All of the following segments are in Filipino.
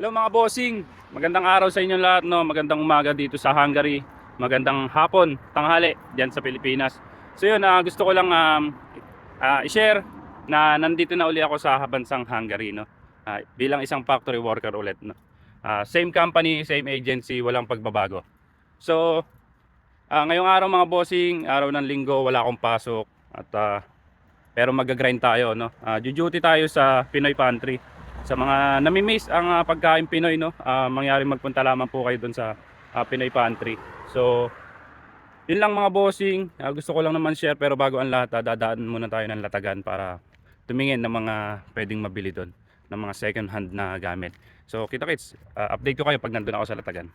Hello mga bossing, magandang araw sa inyo lahat no, magandang umaga dito sa Hungary, magandang hapon, tanghali diyan sa Pilipinas. So yun, ah, gusto ko lang um, ah, i-share na nandito na uli ako sa bansang Hungary no. Ah, bilang isang factory worker ulit no. Ah, same company, same agency, walang pagbabago. So ah, ngayong araw mga bossing, araw ng linggo, wala akong pasok at ah, pero mag-grind tayo no. Ah, duty tayo sa Pinoy Pantry sa mga nami-miss ang ah, pagkain Pinoy no? Ah, mangyaring magpunta lamang po kayo doon sa ah, Pinoy Pantry. So yun lang mga bossing. Ah, gusto ko lang naman share pero bago ang lahat ah, dadaan muna tayo ng latagan para tumingin ng mga pwedeng mabili doon ng mga second hand na gamit. So kita kits ah, update ko kayo pag nandun ako sa latagan.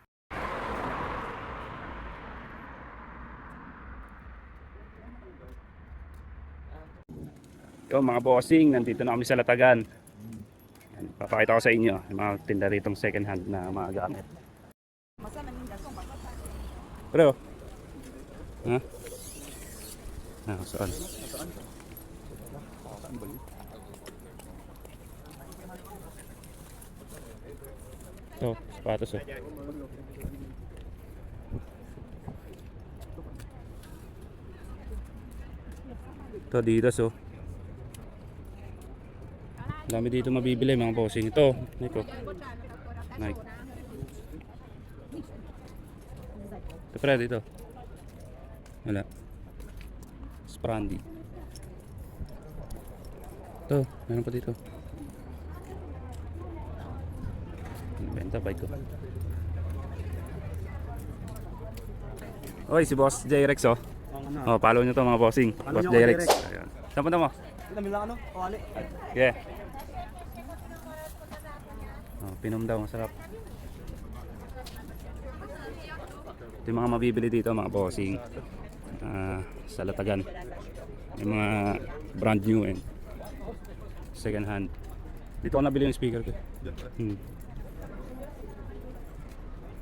Yo mga bossing, nandito na kami sa Latagan. Papakita ko sa inyo yung mga tinda ritong second hand na mga gamit. Bro. Ha? Ah, saan? Ito, sapatos oh. Ito, Adidas oh. Dami dito mabibili mga bossing. Ito, oh. Nike. Ito pre, dito. Wala. Sprandi. Ito, meron pa dito. Benta bike ko. Oy, si Boss J-Rex oh. Oh, follow nyo to mga bossing. Follow Boss J-Rex. Ayan. Saan punta mo? Dami lang ano, kawali. Yeah. Pinom daw, masarap. Ito yung mga mabibili dito mga bossing. Ah, sa Latagan. Yung mga brand new and second hand. Dito ko nabili yung speaker ko. Hmm.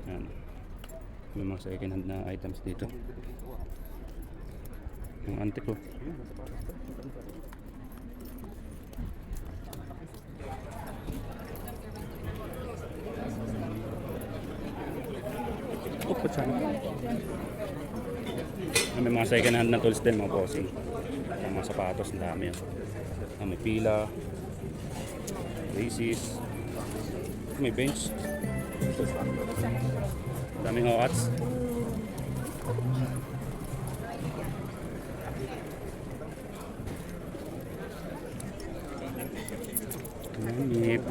Yan. May mga second hand na items dito. Yung antique ko. Opo, chan. May mga second hand na tools din mga bossing. Ang mga sapatos, ang dami yan. Ah, may pila. Laces. May bench. Daming hawats. Yep.